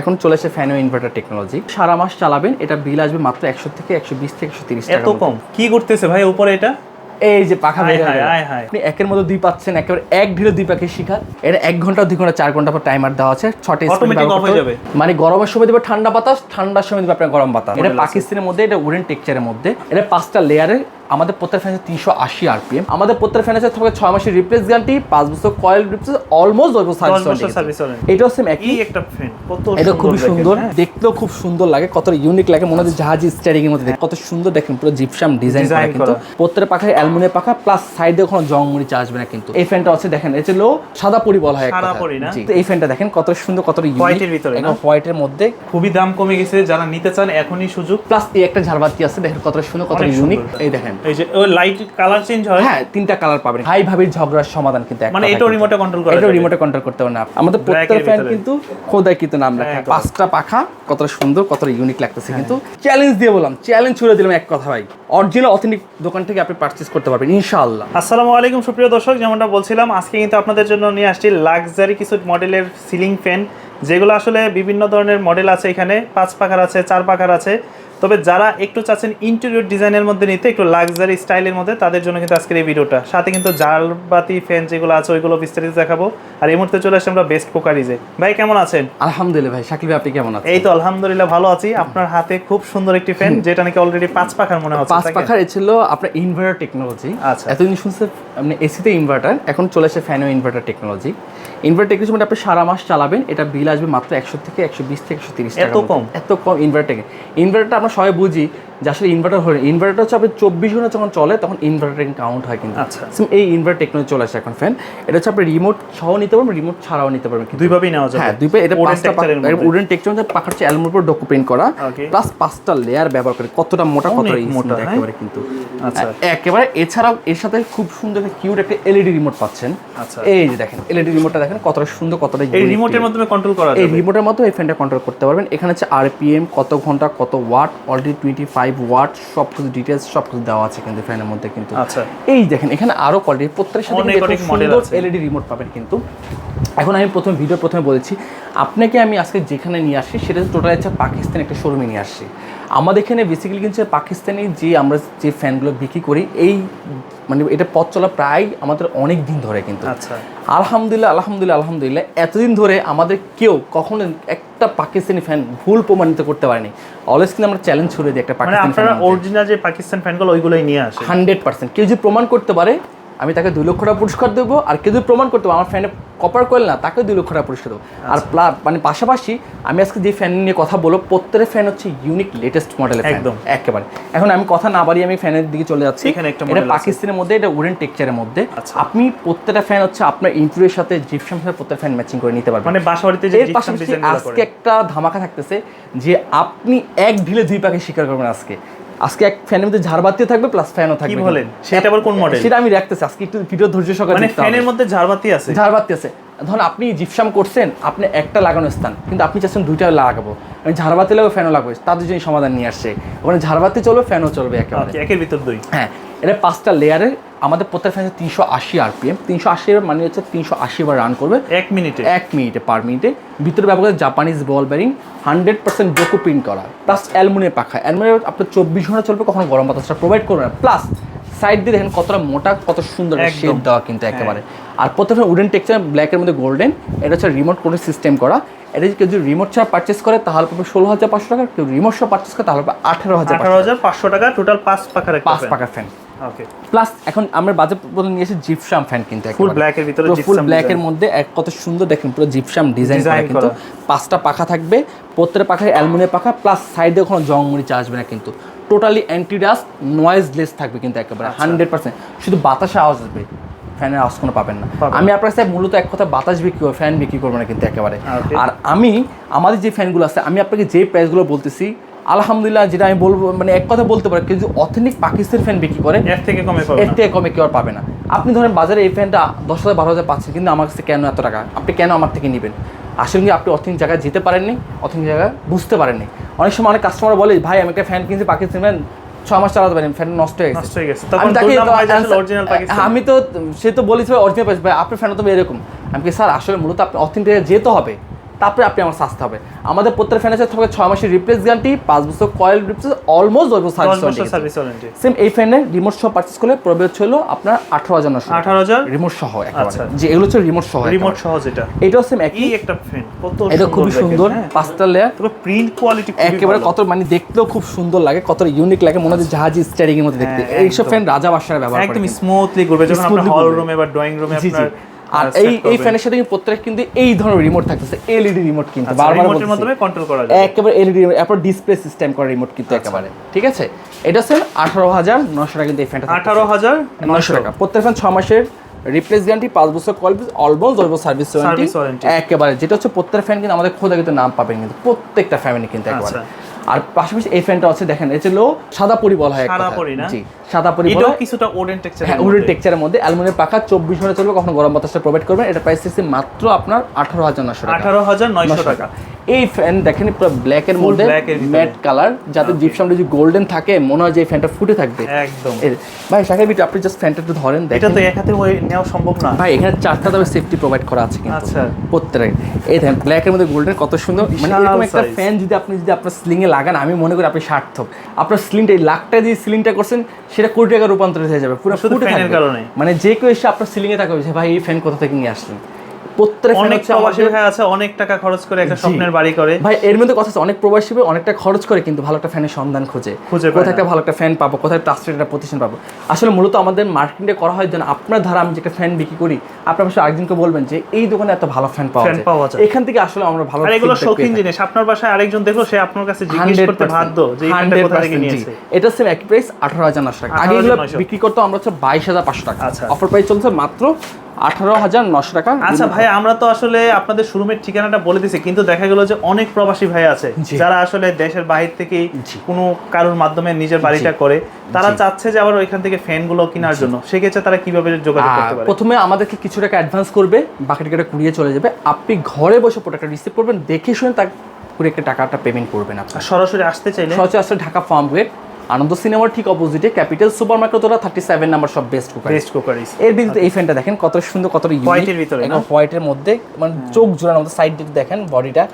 এখন চলে এসে ফ্যান ইনভার্টার টেকনোলজি সারা মাস চালাবেন এটা বিল আসবে মাত্র একশো থেকে একশো বিশ থেকে একশো তিরিশ এত কম? কি করতেছে ভাই উপরে এটা? এই যে পাখা বের। আপনি একের মধ্যে দুই পাচ্ছেন একেবারে এক ঢিলে দুই পাখি শিখা এটা এক ঘণ্টা দুই ঘণ্টা চার ঘণ্টা পর টাইমার দেওয়া আছে। ছটা যাবে? মানে গরমের সময় দেবে ঠান্ডা বাতাস ঠান্ডার সময় দেবে আপনার গরম বাতাস। এটা পাকিস্তানের মধ্যে এটা উডেন টেক্সচারের মধ্যে। এটা পাঁচটা লেয়ারে আমাদের প্রত্যেক ফ্যান তিনশো আশি আরপিএম আমাদের প্রত্যেক ফ্যান আছে থাকে ছয় মাসের রিপ্লেস গ্যারান্টি পাঁচ বছর কয়েল রিপ্লেস অলমোস্ট দশ বছর সার্ভিস এটাও সেম একই একটা ফ্যান এটা খুবই সুন্দর হ্যাঁ? দেখতেও খুব সুন্দর লাগে কত ইউনিক লাগে মনে হচ্ছে জাহাজ স্টারিং এর মধ্যে দেখতে। কত সুন্দর দেখেন পুরো জিপসাম ডিজাইন করা কিন্তু করা। প্রত্যেকটা পাখায় অ্যালুমিনিয়াম পাখা প্লাস সাইডে কোনো জং মরিচা আসবে না কিন্তু এই ফ্যানটা আছে দেখেন এটা হলো সাদা পরি বলা হয় এক সাদা পরি না? জি। তো এই ফ্যানটা দেখেন কত সুন্দর কত এর ভিতরে না? হোয়াইটের মধ্যে খুবই দাম কমে গেছে যারা নিতে চান এখনই সুযোগ প্লাস এই একটা ঝাড়বাতি আছে দেখেন কত সুন্দর কত ইউনিক এই দেখেন এই যে ওই লাইট কালার চেঞ্জ হয়? হ্যাঁ তিনটা কালার পাবেন। ভাই ভাবির ঝগড়ার সমাধান কিন্তু মানে কিন্তু। রিমোটে কন্ট্রোল করা যাবে। রিমোটে কন্ট্রোল করতে পারেন। আমাদের প্রত্যেক ফ্যান কিন্তু খোদাই কিন্তু নাম লেখা পাঁচটা পাখা কতটা সুন্দর কতটা ইউনিক লাগতেছে কিন্তু চ্যালেঞ্জ দিয়ে বললাম চ্যালেঞ্জ ছুড়ে দিলাম এক কথা ভাই। অরিজিনাল অথেন্টিক দোকান থেকে আপনি পারচেজ করতে পারবেন ইনশাআল্লাহ। আসসালামু আলাইকুম সুপ্রিয় দর্শক যেমনটা বলছিলাম আজকে কিন্তু আপনাদের জন্য নিয়ে আসছি লাক্সারি কিছু মডেলের সিলিং ফ্যান যেগুলো আসলে বিভিন্ন ধরনের মডেল আছে এখানে। পাঁচ পাখার আছে চার পাখার আছে। তবে যারা একটু চাচ্ছেন ইন্টেরিয়র ডিজাইনের মধ্যে নিতে একটু লাক্সারি স্টাইলের মধ্যে তাদের জন্য কিন্তু আজকের এই ভিডিওটা। সাথে কিন্তু জালবাতি ফ্যান যেগুলো আছে ওইগুলো বিস্তারিত দেখাবো। আর এই মুহূর্তে চলে আসছে আমরা বেস্ট পোকারিজে। ভাই কেমন আছেন? আলহামদুলিল্লাহ ভাই শাকিল ভাই আপনি কেমন আছেন? এই তো আলহামদুলিল্লাহ ভালো আছি। আপনার হাতে খুব সুন্দর একটি ফ্যান যেটা নাকি অলরেডি পাঁচ পাখার মনে হচ্ছে পাঁচ পাখার ছিল আপনার ইনভার্টার টেকনোলজি আচ্ছা। এতদিন শুনছে আপনি এসিতে ইনভার্টার এখন চলে এসে ফ্যান ও ইনভার্টার টেকনোলজি ইনভার্টার টেকনোলজি মানে আপনি সারা মাস চালাবেন এটা বিল আসবে মাত্র একশো থেকে একশো বিশ থেকে একশো তিরিশ এত কম? এত কম ইনভার্টার ইনভার্টারটা আমরা সবাই বুঝি যে আসলে ইনভার্টার হলে ইনভার্টার হচ্ছে আপনি চব্বিশ ঘণ্টা যখন চলে তখন ইনভার্টার কাউন্ট হয় কিন্তু। আচ্ছা। এই ইনভার্টার টেকনোলজি চলে আসে এখন ফ্যান এটা হচ্ছে আপনি রিমোট সহ নিতে পারবেন রিমোট ছাড়াও নিতে পারবেন দুইভাবেই নেওয়া যাবে। হ্যাঁ দুই এটা পাঁচটা। উডেন টেক্সচার পাখার হচ্ছে অ্যালুমিনিয়াম উপর ডকু প্রিন্ট করা প্লাস পাঁচটা লেয়ার ব্যবহার করে কতটা মোটা কতটা মোটা, হ্যাঁ? একেবারে কিন্তু। আচ্ছা। একেবারে এছাড়াও এর সাথে খুব সুন্দর একটা কিউট একটা এলইডি রিমোট পাচ্ছেন। আচ্ছা। এই যে দেখেন এলইডি রিমোটটা দেখেন কতটা সুন্দর কতটা এই রিমোটের মাধ্যমে কন্ট্রোল করা এই রিমোটের মাধ্যমে এই ফ্যানটা কন্ট্রোল করতে পারবেন। এখানে হচ্ছে আরপিএম কত ঘণ্টা কত watt already twenty five watt সব কিছু ডিটেলস সব কিছু দেওয়া আছে কিন্তু ফ্যানের মধ্যে কিন্তু। আচ্ছা। এই দেখেন এখানে আরও কোয়ালিটি প্রত্যেক সাথে সুন্দর। এলইডি রিমোট পাবেন কিন্তু। এখন আমি প্রথম ভিডিও প্রথমে বলেছি আপনাকে আমি আজকে যেখানে নিয়ে আসি সেটা টোটাল হচ্ছে পাকিস্তান একটা শোরুমে নিয়ে আসছি। আমাদের এখানে বেসিক্যালি কিন্তু পাকিস্তানি যে আমরা যে ফ্যানগুলো বিক্রি করি এই মানে এটা পথ চলা প্রায় আমাদের অনেক দিন ধরে কিন্তু। আচ্ছা। আলহামদুলিল্লাহ আলহামদুলিল্লাহ আলহামদুলিল্লাহ এতদিন ধরে আমাদের কেউ কখনো একটা পাকিস্তানি ফ্যান ভুল প্রমাণিত করতে পারেনি। অলওয়েজ কিন্তু আমরা চ্যালেঞ্জ ছুড়ে দিই একটা মানে পাকিস্তানি আপনারা অরিজিনাল যে পাকিস্তান ফ্যানগুলো ওইগুলোই নিয়ে আসে হান্ড্রেড পার্সেন্ট। কেউ যদি প্রমাণ করতে পারে আমি তাকে দুই লক্ষ টাকা পুরস্কার দেবো আর কেউ যদি প্রমাণ করতে পারে আমার ফ্যানে কপার করেল না তাকে দুই লক্ষ টাকা পুরস্কার দেবো আর আচ্ছা। প্লা- মানে পাশাপাশি আমি আজকে যে ফ্যান নিয়ে কথা বলব প্রত্যেকটা ফ্যান হচ্ছে ইউনিক লেটেস্ট মডেলের ফ্যান একদম। একেবারে। এখন আমি কথা না বাড়িয়ে আমি ফ্যানের দিকে চলে যাচ্ছি। এখানে একটা এটা পাকিস্তানের মধ্যে এটা উডেন টেক্সচারের মধ্যে। আচ্ছা। আপনি প্রত্যেকটা ফ্যান হচ্ছে আপনার ইন্টুরের সাথে জিপসাম সাথে প্রত্যেক ফ্যান ম্যাচিং করে নিতে পারবেন। মানে বাসাবাড়িতে যে পাশাপাশি আজকে একটা ধামাকা থাকতেছে যে আপনি এক ঢিলে দুই পাখি শিকার করবেন আজকে। আজকে এক ফ্যানের মধ্যে ঝাড়বাতিও থাকবে প্লাস ফ্যানও কি থাকবে। বলেন? সেটা আবার কোন মডেল সেটা আমি রাখতেছি। আজকে একটু ভিডিও ধৈর্য সহকারে মানে ফ্যানের মধ্যে ঝাড়বাতি আছে? ঝাড়বাতি আছে। ধরুন আপনি জিপসাম করছেন আপনি একটা লাগানোর স্থান কিন্তু আপনি চাচ্ছেন দুইটা লাগাবো। মানে ঝাড়বাতি লাগবে ফ্যানও লাগবে। তাদের জন্য সমাধান নিয়ে আসছে। ওখানে ঝাড় বাতি চলবে ফ্যানও চলবে একেবারে। আচ্ছা, একের ভিতর দুই। হ্যাঁ এটা পাঁচটা লেয়ারে আমাদের প্রত্যেক ফ্যান তিনশো আশি আরপিএম তিনশো আশি মানে হচ্ছে তিনশো আশি বার রান করবে। এক মিনিটে। এক মিনিটে পার মিনিটে। ভিতরে ব্যবহার করে Japanese ball bearing hundred percent Duco print করা। প্লাস অ্যালমুনিয়াম পাখা। অ্যালমুনিয়াম আপনার চব্বিশ ঘণ্টা চলবে কখনো গরম বাতাসটা প্রোভাইড করবে না। প্লাস সাইড দিয়ে দেখেন কতটা মোটা কত সুন্দর। শেড দেওয়া কিন্তু একেবারে। আর প্রথমে উডেন টেক্সচার ব্ল্যাকের মধ্যে গোল্ডেন এটা হচ্ছে রিমোট কোনো সিস্টেম করা। এটা যদি কেউ যদি রিমোট ছাড়া পারচেস করে তাহলে পাবে ষোলো হাজার পাঁচশো টাকা। কেউ রিমোট সহ পারচেস করে তাহলে পাবে আঠারো হাজার আঠারো হাজার পাঁচশো টাকা টোটাল পাঁচ পাখার পাঁচ পাকার ফ্যান ওকে প্লাস এখন আমরা বাজেট বলে নিয়ে এসেছি জিপসাম ফ্যান কিন্তু ফুল ব্ল্যাক এর ভিতরে ফুল ব্ল্যাকের মধ্যে এক কত সুন্দর দেখেন পুরো জিপসাম ডিজাইন করা কিন্তু। পাঁচটা পাখা থাকবে প্রত্যেকটা পাখায় অ্যালুমিনিয়াম পাখা প্লাস সাইডে কোনো জং মরিচা আসবে না কিন্তু। টোটালি অ্যান্টি ডাস্ট নয়েজলেস থাকবে কিন্তু একেবারে আচ্ছা। হান্ড্রেড পার্সেন্ট শুধু বাতাসে আওয়াজ আসবে ফ্যানের আওয়াজ কোনো পাবেন না। আমি আপনার কাছে মূলত এক কথা বাতাস বিক্রি করব ফ্যান বিক্রি করব না কিন্তু একেবারে। আর আমি আমাদের যে ফ্যানগুলো আছে আমি আপনাকে যে প্রাইসগুলো বলতেছি আলহামদুলিল্লাহ যেটা আমি বলব মানে এক কথা বলতে পারি যদি অথেন্টিক পাকিস্তান ফ্যান বিক্রি করে এর থেকে কমে এর থেকে কমে কেউ আর পাবে না। আপনি ধরেন বাজারে এই ফ্যানটা দশ হাজার বারো হাজার পাচ্ছেন কিন্তু আমার কাছে কেন এত টাকা? আপনি কেন আমার থেকে নেবেন? আসলে কি আপনি অথেন্টিক জায়গায় যেতে পারেননি? অথেন্টিক জায়গায় বুঝতে পারেননি? অনেক সময় অনেক কাস্টমার বলে ভাই আমি একটা ফ্যান কিনছি পাকিস্তান ফ্যান ছ মাস চালাতে পারেন ফ্যান নষ্ট হয়ে গেছে। আমি তো সে তো বলেছি অরিজিনাল পাইছি ভাই আপনার ফ্যান তো এরকম। আমি কি স্যার আসলে মূলত আপনি অথেন্টিক যেতে হবে। তারপরে আপনি আমার সাজতে হবে। আমাদের প্রত্যেক ফ্যানের থাকবে ছয় মাসের রিপ্লেস গ্যারান্টি পাঁচ বছর কয়েল রিপ্লেস অলমোস্ট দশ বছর সার্ভিস ওয়ারেন্টি সেম এই ফ্যানের রিমোট সহ পারচেস করলে পড়বে হচ্ছে হলো আপনার আঠারো হাজার নশো আঠারো হাজার? রিমোট সহ আচ্ছা। যে এগুলো হচ্ছে রিমোট সহ রিমোট সহজ এটা একেবারে। এটাও সেম একই। একটা ফ্যান কত এটা খুবই সুন্দর। হ্যাঁ। পাঁচটা লেয়ার তবে প্রিন্ট কোয়ালিটি একেবারে কত মানে দেখতেও খুব সুন্দর লাগে কত ইউনিক লাগে মনে হচ্ছে জাহাজ স্টারিং এর মধ্যে দেখতে। হ্যাঁ, এইসব। ফ্যান রাজা বাসায় ব্যবহার একদম স্মুথলি ঘুরবে যখন আপনার হল। রুমে বা ড্রয়িং রুমে। আপনার আর এই এই ফ্যানের সাথে কিন্তু প্রত্যেক কিন্তু এই ধরনের রিমোট থাকতেছে এলইডি রিমোট কিন্তু আচ্ছা, বারবার রিমোটের মাধ্যমে কন্ট্রোল করা যাবে। একেবারে এলইডি এরপর ডিসপ্লে সিস্টেম করা রিমোট কিন্তু আচ্ছা। একেবারে ঠিক আছে? এটা হাজার নশো টাকা কিন্তু এই ফ্যানটা আঠারো হাজার নশো টাকা। প্রত্যেক ফ্যান ছ মাসের রিপ্লেস গ্যারান্টি পাঁচ বছর কল অলমোস্ট বছর সার্ভিস ওয়ারেন্টি একেবারে যেটা হচ্ছে প্রত্যেক ফ্যান কিন্তু আমাদের খোদা কিন্তু নাম পাবেন কিন্তু প্রত্যেকটা ফ্যামিলি কিন্তু একেবারে। আচ্ছা। আর পাশাপাশি এই ফ্যানটা আছে দেখেন এটা হলো সাদা পরি বলা হয় সাদা। পরি না? জি সাদা পরি এটা এটাও কিছুটা ওডেন টেক্সচার হ্যাঁ ওডেন টেক্সচারের মধ্যে। অ্যালুমিনিয়াম পাখা চব্বিশ ঘণ্টা চলবে কখনো গরম বাতাসটা প্রোভাইড করবে এটা প্রাইস হচ্ছে মাত্র আপনার আঠারো হাজার নশো টাকা। আঠারো হাজার নয়শো নশো টাকা। এই ফ্যান দেখেন পুরো ব্ল্যাক এর মধ্যে। ম্যাট কালার যাতে জিপসামটা যদি গোল্ডেন থাকে মনে হয় যে এই ফ্যানটা ফুটে থাকবে। একদম। ভাই শাকের বিট আপনি জাস্ট ফ্যানটা একটু ধরেন এটা তো এক হাতে হয়ে নেওয়া সম্ভব না। ভাই এখানে চারটা তবে সেফটি প্রোভাইড করা আছে কিন্তু। আচ্ছা। প্রত্যেক এই দেখেন ব্ল্যাক এর মধ্যে গোল্ডেন কত সুন্দর। মানে এরকম একটা ফ্যান যদি আপনি যদি আপনার স্লিং এ লাগান আমি মনে করি আপনি সার্থক। আপনার স্লিংটা এই লাখটা যে স্লিংটা করছেন সেটা কোটি টাকা রূপান্তরিত হয়ে যাবে। পুরো ফুটে থাকবে। মানে যে কেউ এসে আপনার সিলিং এ থাকবে ভাই এই ফ্যান কোথা থেকে নিয়ে আসলেন? অনেক প্রবাসী ভাই আছে অনেক টাকা খরচ করে একটা স্বপ্নের বাড়ি করে। ভাই এর মধ্যে কথা হচ্ছে অনেক প্রবাসী ভাই অনেকটা খরচ করে কিন্তু ভালো একটা ফ্যানের সন্ধান খোঁজে। খুঁজে কোথায় একটা ভালো একটা ফ্যান পাবো কোথায় ট্রাস্টেড একটা প্রতিষ্ঠান পাবো। আসলে মূলত আমাদের মার্কেটিংটা করা হয় যেন আপনার ধারা আমি যে একটা ফ্যান বিক্রি করি আপনার পাশে আরেকজনকে বলবেন যে এই দোকানে এত ভালো ফ্যান পাওয়া যায়। পাওয়া যায়। এখান থেকে আসলে আমরা ভালো আর এগুলো শৌখিন জিনিস। আপনার বাসায় আরেকজন দেখল সে আপনার কাছে জিজ্ঞেস করতে বাধ্য যে ফ্যানটা কোথা থেকে নিয়েছে। এটা সেম এক প্রাইস আঠারো হাজার নশো টাকা। আগে এগুলো বিক্রি করতো আমরা হচ্ছে বাইশ হাজার পাঁচশো টাকা। আচ্ছা। অফার প্রাইস চলছে মাত্র আঠারো হাজার নশো টাকা আচ্ছা ভাই আমরা তো আসলে আপনাদের শোরুমের ঠিকানাটা বলে দিছি কিন্তু দেখা গেল যে অনেক প্রবাসী ভাই আছে যারা আসলে দেশের বাহির থেকেই জি। কোনো কারোর মাধ্যমে নিজের বাড়িটা করে তারা চাচ্ছে যে আবার ওইখান থেকে ফ্যানগুলো কেনার জন্য। সেক্ষেত্রে তারা কীভাবে যোগাযোগ করতে পারে? প্রথমে আমাদেরকে কিছু টাকা অ্যাডভান্স করবে বাকি টাকাটা কুড়িয়ে চলে যাবে। আপনি ঘরে বসে প্রোডাক্টটা রিসিভ করবেন দেখে শুনে তার পুরো একটা টাকাটা পেমেন্ট করবেন আপনি। সরাসরি আসতে চাইলে? সহজে আসলে ঢাকা ফার্ম গেট আনন্দ সিনেমার ঠিক অপোজিটে ক্যাপিটাল সুপার মার্কেট ওরা থার্টি সেভেন নাম্বার সব বেস্ট কুকার বেস্ট কুকারিস এর ভিতরে এই ফ্যানটা দেখেন কত সুন্দর কত এর ভিতরে? হোয়াইটের মধ্যে মানে চোখ জোড়ানোর মধ্যে সাইড দিকে দেখেন বডিটা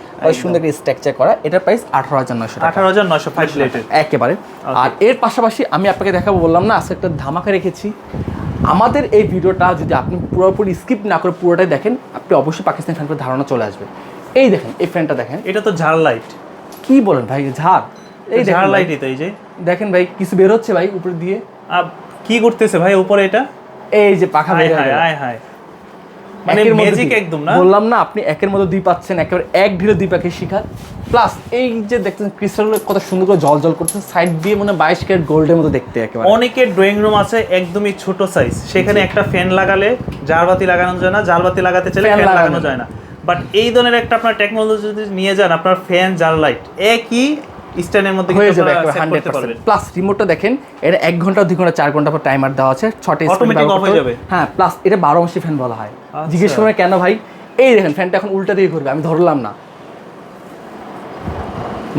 সুন্দর করে স্ট্রাকচার করা। এটার প্রাইস আঠারো হাজার নয়শো আঠারো হাজার নয়শো ফাইভ প্লেটের একেবারে। আর এর পাশাপাশি আমি আপনাকে দেখাবো বললাম না আজকে একটা ধামাকা রেখেছি। আমাদের এই ভিডিওটা যদি আপনি পুরোপুরি স্কিপ না করে পুরোটাই দেখেন আপনি অবশ্যই পাকিস্তানি ফ্যান ধারণা চলে আসবে। এই দেখেন এই ফ্যানটা দেখেন। এটা তো ঝাড় লাইট কি বলেন ভাই ঝাড় এই এই ঝাড় যে। দেখেন ভাই কিছু বের হচ্ছে ভাই উপরে দিয়ে। কি করতেছে ভাই উপরে এটা? এই যে পাখা বের হয়ে হায় হায় মানে ম্যাজিক একদম না? বললাম না আপনি একের দুই পাচ্ছেন একেবারে এক ঢিলে দুই পাখি শিখার প্লাস এই যে কত সুন্দর করে জল জল করছে সাইড দিয়ে মনে বাইশ ক্যারেট গোল্ডের মতো দেখতে একেবারে। অনেকের ড্রয়িং রুম আছে একদমই ছোট সাইজ সেখানে একটা ফ্যান লাগালে জারবাতি লাগানো যায় না জারবাতি লাগাতে চাইলে ফ্যান লাগানো লাগানো যায় না। বাট এই ধরনের একটা আপনার টেকনোলজি যদি নিয়ে যান আপনার ফ্যান জার লাইট একই স্ট্যান্ডের মধ্যে হয়ে যাবে হান্ড্রেড প্লাস রিমোটটা দেখেন এটা এক ঘণ্টা দুই ঘণ্টা চার ঘণ্টা পর টাইমার দেওয়া আছে ছটা Automatic off হয়ে যাবে? হ্যাঁ প্লাস এটা বারো মাসি ফ্যান বলা হয়। আচ্ছা। জিজ্ঞেস কেন ভাই? এই দেখেন ফ্যানটা এখন উল্টা ঘুরবে আমি ধরলাম না।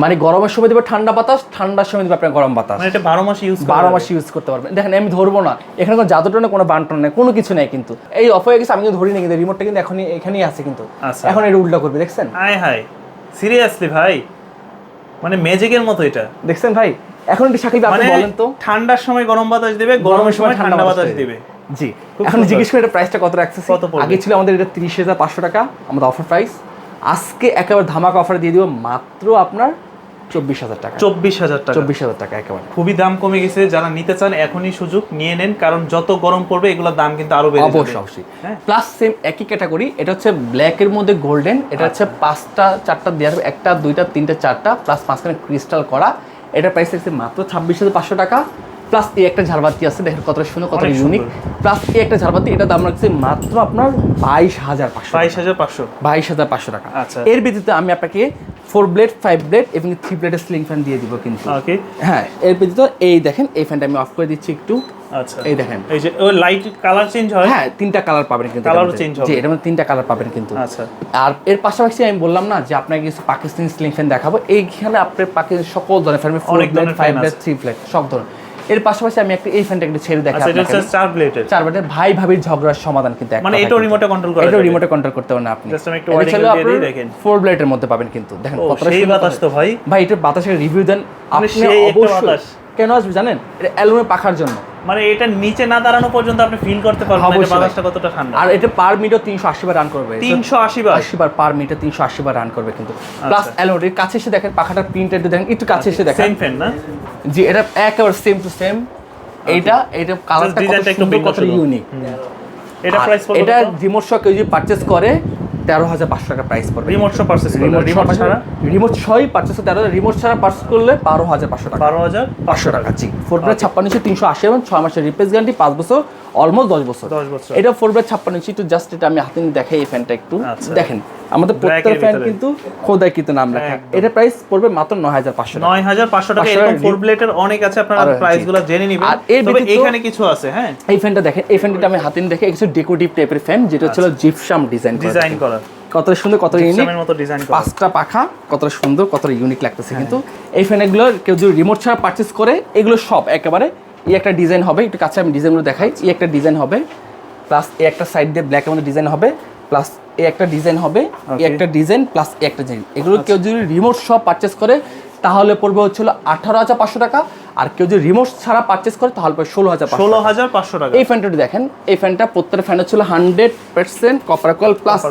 মানে গরমের সময় দেবে ঠান্ডা বাতাস ঠান্ডার সময় দেবে আপনার গরম বাতাস। মানে এটা বারো মাস ইউজ বারো মাস ইউজ করতে পারবেন। দেখেন আমি ধরবো না। এখানে কোনো জাদুটা না কোনো বান্টন নেই কোনো কিছু নেই কিন্তু। এই অফ হয়ে গেছে আমি কিন্তু ধরি না কিন্তু রিমোটটা কিন্তু এখনই এখানেই আছে কিন্তু। আচ্ছা। এখন এটা উল্টা করবে দেখছেন? হায় হায়। সিরিয়াসলি ভাই? মানে ম্যাজিকের মতো এটা। দেখছেন ভাই? এখন একটু সাকিব আপনি মানে বলেন তো। ঠান্ডার সময় গরম বাতাস দিবে গরমের সময় ঠান্ডা বাতাস দিবে। জি। এখন জিজ্ঞেস করে এটা প্রাইসটা কত রাখছে কত? আগে ছিল আমাদের এটা তিরিশ হাজার পাঁচশো টাকা আমাদের অফার প্রাইস আজকে একেবারে ধামাকা অফার দিয়ে দিব মাত্র আপনার চব্বিশ হাজার টাকা। চব্বিশ হাজার টাকা। চব্বিশ হাজার টাকা একেবারে। খুবই দাম কমে গেছে যারা নিতে চান এখনই সুযোগ নিয়ে নেন কারণ যত গরম পড়বে এগুলোর দাম কিন্তু আরও বেড়ে অবশ্যই অবশ্যই। হ্যাঁ। প্লাস সেম একই ক্যাটাগরি এটা হচ্ছে ব্ল্যাকের মধ্যে গোল্ডেন এটা হচ্ছে আচ্ছা। পাঁচটা চারটা দেওয়ার একটা দুইটা তিনটা চারটা প্লাস পাঁচখানে ক্রিস্টাল করা। এটা প্রাইস হচ্ছে মাত্র ছাব্বিশ হাজার পাঁচশো টাকা। প্লাস এই একটা ঝাড়বাতি আছে দেখেন কত সুন্দর কত ইউনিক প্লাস এই একটা ঝাড়বাতি এটা দাম রাখছে মাত্র আপনার বাইশ হাজার পাঁচশো বাইশ হাজার পাঁচশো। বাইশ হাজার পাঁচশো টাকা। আচ্ছা। এর ব্যতীত আমি আপনাকে ফোর ব্লেড ফাইভ ব্লেড এবং থ্রি ব্লেডের স্লিং ফ্যান দিয়ে দিব কিন্তু। ওকে হ্যাঁ এর ব্যতীত এই দেখেন এই ফ্যানটা আমি অফ করে দিচ্ছি একটু। আচ্ছা। এই দেখেন। এই যে ও লাইট কালার চেঞ্জ হয়? হ্যাঁ তিনটা কালার পাবেন কিন্তু কালার চেঞ্জ হবে। জি এর মধ্যে তিনটা কালার পাবেন কিন্তু। আচ্ছা। আর এর পাশাপাশি আমি বললাম না যে আপনাকে কিছু পাকিস্তানি স্লিং ফ্যান দেখাবো। এইখানে আপনার পাকিস্তানি সকল ধরনের fan four blade five blade three blade সব ধরনের। এর পাশাপাশি আমি একটা এই ফ্যানটা একটু ছেড়ে দেখাই আচ্ছা এটা হচ্ছে চার ব্লেডের চার প্লেটের ভাই ভাবির ঝগড়ার সমাধান কিন্তু মানে এটা রিমোটে কন্ট্রোল করা এটা রিমোটে কন্ট্রোল করতে পারেন আপনি। জাস্ট আমি একটু এটা দিয়ে দিই, দেখেন। ফোর ব্লেডের মধ্যে পাবেন কিন্তু। দেখেন কতটা সেই বাতাস তো ভাই। ভাই এটা বাতাসের রিভিউ দেন আপনি সেই একটা অবশ্যই। কেন আসবে জানেন? এটা অ্যালুমিনিয়াম পাখার জন্য। মানে এটা নিচে না দাঁড়ানো পর্যন্ত আপনি ফিল করতে পারবেন এটা বাতাসটা কতটা ঠান্ডা। আর এটা পার মিটার তিনশো আশি বার রান করবে। তিনশো আশি বার? আশি বার পার মিটার তিনশো আশি বার রান করবে কিন্তু। আচ্ছা। প্লাস অ্যালুমিনিয়াম কাছে এসে দেখেন পাখাটার প্রিন্ট একটু দেখেন একটু কাছে এসে দেখেন। সেম ফ্যান না? জি এটা একেবারে সেম টু সেম এইটা এটা কালারটা কত সুন্দর কত ইউনিক এটা প্রাইস এটা রিমোট শো কেউ যদি পারচেস করে তেরো হাজার পাঁচশো টাকা প্রাইস পড়বে। রিমোট সহ পার্সেস রিমোট রিমোট ছাড়া? রিমোট ছয় পাঁচশো তেরো রিমোট ছাড়া পার্স করলে বারো হাজার পাঁচশো টাকা। বারো হাজার পাঁচশো টাকা জি। ফোর ব্রেড ছাপ্পান্ন ইঞ্চি তিনশো আশি এবং ছয় মাসের রিপ্লেস গ্যারান্টি পাঁচ বছর অলমোস্ট দশ বছর। দশ বছর। এটা ফোর ব্রেড ছাপ্পান্ন ইঞ্চি একটু জাস্ট এটা আমি হাতে নিয়ে দেখাই এই ফ্যানটা একটু। আচ্ছা। দেখেন আমাদের Black প্রত্যেক এর ফ্যান কিন্তু খোদাই কিন্তু নাম লেখা। এটা প্রাইস পড়বে মাত্র নয় হাজার পাঁচশো টাকা। এরকম ফোর ব্লেডের অনেক আছে আপনারা আর, প্রাইসগুলো জেনে নিবেন। আর এর তবে এখানে কিছু আছে হ্যাঁ? এই ফ্যানটা দেখেন এই ফ্যানটা আমি হাতে দেখে কিছু ডেকোরেটিভ টাইপের ফ্যান যেটা হচ্ছে জিপসাম ডিজাইন ডিজাইন করা। কত সুন্দর কত ইউনিক ডিজাইন করা। পাঁচটা পাখা কতটা সুন্দর কতটা ইউনিক লাগতেছে কিন্তু। এই ফ্যানগুলো কেউ যদি রিমোট ছাড়া পারচেস করে এগুলো সব একেবারে এই একটা ডিজাইন হবে। একটু কাছে আমি ডিজাইনগুলো দেখাই। এই একটা ডিজাইন হবে। প্লাস এই একটা সাইড দিয়ে ব্ল্যাকের মধ্যে ডিজাইন হবে। প্লাস এই একটা ডিজাইন হবে এই একটা ডিজাইন প্লাস এই একটা ডিজাইন এগুলো কেউ যদি রিমোট সব পারচেস করে তাহলে পড়বে হচ্ছিল আঠারো হাজার পাঁচশো টাকা। আর কেউ যদি রিমোট ছাড়া পারচেস করে তাহলে পড়বে ষোলো হাজার ষোলো হাজার পাঁচশো টাকা। এই ফ্যানটা দেখেন এই ফ্যানটা প্রত্যেকটা ফ্যানের ছিল hundred percent copper coil plus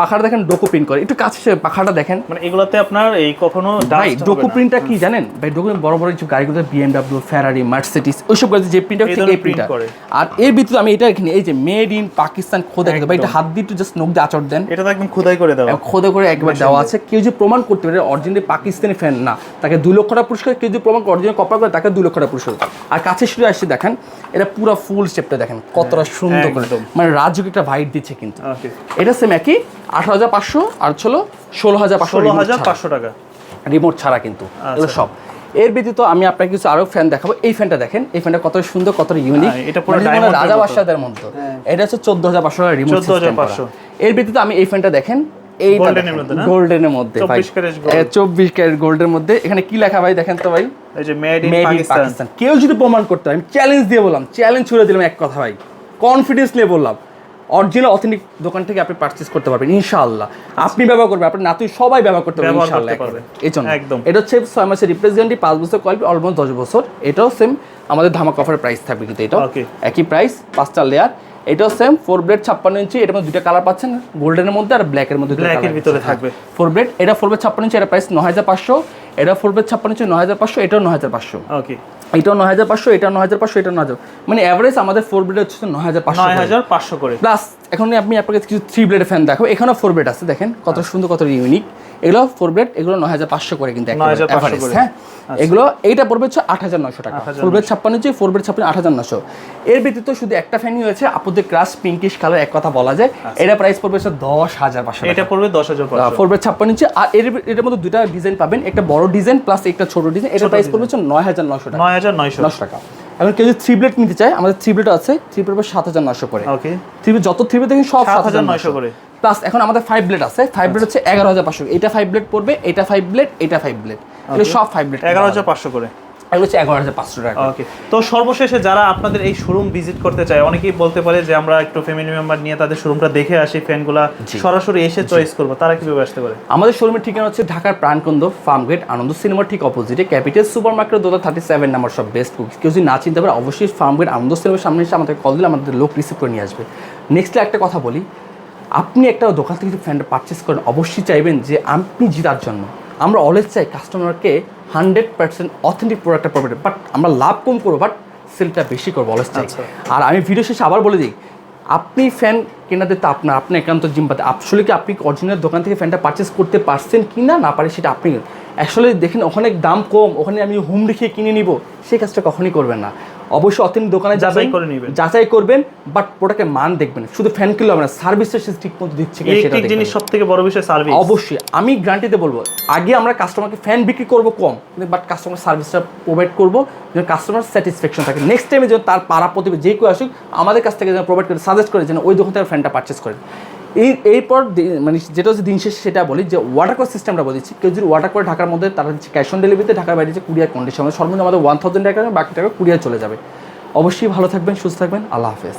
পাখাটা দেখেন ডোকো প্রিন্ট করে। একটু কাছে পাখাটা দেখেন। মানে এগুলোতে আপনার এই কখনো ভাই ডোকো। প্রিন্টটা কি জানেন? ভাই ডোকো বড় বড় কিছু গাড়িগুলো বিএমডব্লিউ ফেরারি মার্সিডিস ওইসব গাড়িতে যে প্রিন্টটা ঠিক ধরনের এই প্রিন্টটা করে। আর এর ভিতরে আমি এটা এখানে এই যে মেড ইন পাকিস্তান খোদা কিন্তু ভাই এটা হাত দিয়ে একটু জাস্ট নখ দিয়ে আচর দেন। এটা তো একদম খোদাই করে দেওয়া। খোদা করে একবার দেওয়া আছে। কেউ যদি প্রমাণ করতে পারে অরিজিনালি পাকিস্তানি ফ্যান না তাকে দুই লক্ষ টাকা পুরস্কার কেউ যদি প্রমাণ করে অরিজিনাল কপার করে তাকে দুই লক্ষ টাকা পুরস্কার। আর কাছে শুরু আসছে দেখেন এটা পুরো ফুল শেপটা দেখেন কতটা সুন্দর করে। মানে রাজুক একটা ভাইট দিচ্ছে কিন্তু। এটা সেম একই আঠারো হাজার পাঁচশো আর ছিল ষোলো হাজার পাঁচশো হাজার পাঁচশো টাকা। রিমোট ছাড়া কিন্তু এগুলো সব। এর ব্যতীত আমি আপনাকে কিছু আরও ফ্যান দেখাবো। এই ফ্যানটা দেখেন এই ফ্যানটা কত সুন্দর কত ইউনিক হ্যাঁ, এটা পুরো মানে রাজা। বাদশাদের মতো। এটা হচ্ছে চোদ্দ হাজার পাঁচশো টাকা রিমোট 14,500 এর ব্যতীত আমি এই ফ্যানটা দেখেন গোল্ডেনের মধ্যে ভাই। 24 ক্যারেট gold। চব্বিশ ক্যারেট গোল্ডের মধ্যে। এখানে কি লেখা ভাই দেখেন তো ভাই? এই যে made in made in Pakistan Pakistan কেউ যদি প্রমাণ করতে আমি চ্যালেঞ্জ দিয়ে বললাম চ্যালেঞ্জ ছুড়ে দিলাম এক কথা ভাই। কনফিডেন্স নিয়ে বললাম। অরিজিনাল অথেন্টিক দোকান থেকে আপনি করতে পারবেন ইনশাআল্লাহ। আপনি ব্যবহার করবেন আপনার নাতুই সবাই ব্যবহার করতে পারবেন ব্যবহার ইনশাআল্লাহ এই জন্য। একদম। এটা হচ্ছে ছয় মাসের রিপ্লেস গ্যারান্টি পাঁচ বছর কোয়ালিটি অলমোস্ট দশ বছর। এটাও সেম আমাদের ধামাক অফারের প্রাইস থাকবে কিন্তু এটাও. একই প্রাইস পাঁচটা লেয়ার এটাও সেম ফোর ব্লেড ছাপ্পান্ন ইঞ্চি এটার মধ্যে দুটা কালার পাচ্ছেন গোল্ডেনের মধ্যে আর ব্ল্যাকের মধ্যে এর ভিতরে থাকবে। ফোর ব্লেড এটা ফোর ব্লেড ছাপ্পান্ন ইঞ্চি এটা প্রাইস নয় হাজার পাঁচশো এটা ফোর ব্লেড ছাপ্পান্ন ইঞ্চি নয় হাজার পাঁচশো এটাও নয় হাজার পাঁচশো। ওকে এটাও নয় হাজার পাঁচশো এটা নয় হাজার পাঁচশো এটা নয় হাজার মানে অ্যাভারেজ আমাদের ফোর ব্লেড হচ্ছে নয় হাজার পাঁচশো নয় হাজার পাঁচশো করে। প্লাস এখন আপনি আপনাকে কিছু থ্রি ব্লেডের ফ্যান দেখো এখানেও ফোর ব্লেড আছে দেখেন কত সুন্দর কত ইউনিক এগুলো ফোর ব্লেড এগুলো নয় হাজার পাঁচশো করে কিন্তু 9,500 average, করে। হ্যাঁ? এগুলো এইটা পড়বে হচ্ছে আট হাজার নশো টাকা। ফোর ব্লেড ছাপ্পান্ন হচ্ছে ফোর ব্লেড ছাপ্পান্ন আট হাজার নশো এর ব্যতীত শুধু একটা ফ্যানই হয়েছে আপুদের ক্রাশ পিঙ্কিশ কালার এক কথা বলা যায়। এটা প্রাইস পড়বে হচ্ছে দশ হাজার পাঁচশো এটা পড়বে দশ হাজার ফোর ব্লেড ছাপ্পান্ন ইঞ্চি আর এর এটার মধ্যে দুটা ডিজাইন পাবেন একটা বড় ডিজাইন প্লাস একটা ছোট ডিজাইন এটা প্রাইস পড়বে হচ্ছে নয় হাজার নশো টাকা। নয় হাজার নয়শো। নশো টাকা। এখন কেউ যদি থ্রি ব্লেড নিতে চায় আমাদের থ্রি ব্লেড আছে থ্রি ব্লেড সাত হাজার নশো করে। ওকে থ্রি যত থ্রি ব্লেড দেখেন সব সাত হাজার নশো করে। প্লাস এখন আমাদের ফাইভ ব্লেড আছে। ফাইভ ব্লেড হচ্ছে এগারো হাজার পাঁচশো। এটা ফাইভ ব্লেড পড়বে এটা ফাইভ ব্লেড এটা ফাইভ ব্লেড এগুলো সব ফাইভ ব্লেড এগারো হাজার পাঁচশো করে। এগুলো হচ্ছে এগারো হাজার পাঁচশো টাকা। ওকে তো সর্বশেষে যারা আপনাদের এই শোরুম ভিজিট করতে চায় অনেকেই বলতে পারে যে আমরা একটু ফ্যামিলি মেম্বার নিয়ে তাদের শোরুমটা দেখে আসি ফ্যানগুলা সরাসরি এসে চয়েস করব। তারা কীভাবে আসতে পারে? আমাদের শোরুমের ঠিকানা হচ্ছে ঢাকার প্রাণকন্দ ফার্ম গেট আনন্দ সিনেমার ঠিক অপোজিটে ক্যাপিটাল সুপার মার্কেট দোতা থার্টি সেভেন নাম্বার সব বেস্ট কুক কেউ যদি না চিনতে পারে অবশ্যই ফার্ম গেট আনন্দ সিনেমার সামনে এসে আমাদের কল দিলে আমাদের লোক রিসিভ করে নিয়ে আসবে। নেক্সটলি একটা কথা বলি। আপনি একটা দোকান থেকে যদি ফ্যানটা পারচেস করেন অবশ্যই চাইবেন যে আপনি জিতার জন্য। আমরা অলওয়েজ চাই কাস্টমারকে হান্ড্রেড পার্সেন্ট অথেন্টিক প্রোডাক্টটা প্রোভাইড বাট আমরা লাভ কম করব বাট সেলটা বেশি করব অলওয়েজ চাই। আচ্ছা। আর আমি ভিডিও শেষে আবার বলে দিই আপনি ফ্যান কেনাতে তো আপনার আপনার একান্ত জিম্পাতে আসলে কি আপনি অরিজিনাল দোকান থেকে ফ্যানটা পারচেস করতে পারছেন কি না না পারে সেটা আপনি অ্যাকচুয়ালি দেখেন ওখানে দাম কম ওখানে আমি হুম রেখে কিনে নিব সেই কাজটা কখনই করবেন না। অবশ্যই অথেন্টিক দোকানে যাচাই করে নিবেন। যাচাই করবেন বাট প্রোডাক্টের মান দেখবেন। শুধু ফ্যান কিনলে হবে না সার্ভিসটা সে ঠিক মতো দিচ্ছে কিনা সেটা দেখবেন। জিনিস সব থেকে বড় বিষয়? সার্ভিস অবশ্যই আমি গ্যারান্টিতে বলব আগে আমরা কাস্টমারকে ফ্যান বিক্রি করব কম কিন্তু বাট কাস্টমার সার্ভিসটা প্রোভাইড করব যেন কাস্টমার স্যাটিসফ্যাকশন থাকে। নেক্সট টাইমে যেন তার পাড়া প্রতিবে যে কেউ আসুক আমাদের কাছ থেকে যেন প্রোভাইড করে সাজেস্ট করে যেন ওই দোকান থেকে ফ্যানটা পারচেস করেন। এই, এরপর মানে যেটা হচ্ছে দিন শেষে সেটা বলি যে ওয়াটার কোয়ার সিস্টেমটা বলেছি কেউ যদি ওয়াটার করে ঢাকার মধ্যে তারা হচ্ছে ক্যাশ অন ডেলিভারিতে ঢাকার বাইরে যে কুরিয়ার কন্ডিশন সর্বনিম্ন আমাদের ওয়ান থাউজেন্ড টাকা বাকি টাকা কুরিয়ার চলে যাবে। অবশ্যই ভালো থাকবেন, সুস্থ থাকবেন, আল্লাহ হাফেজ।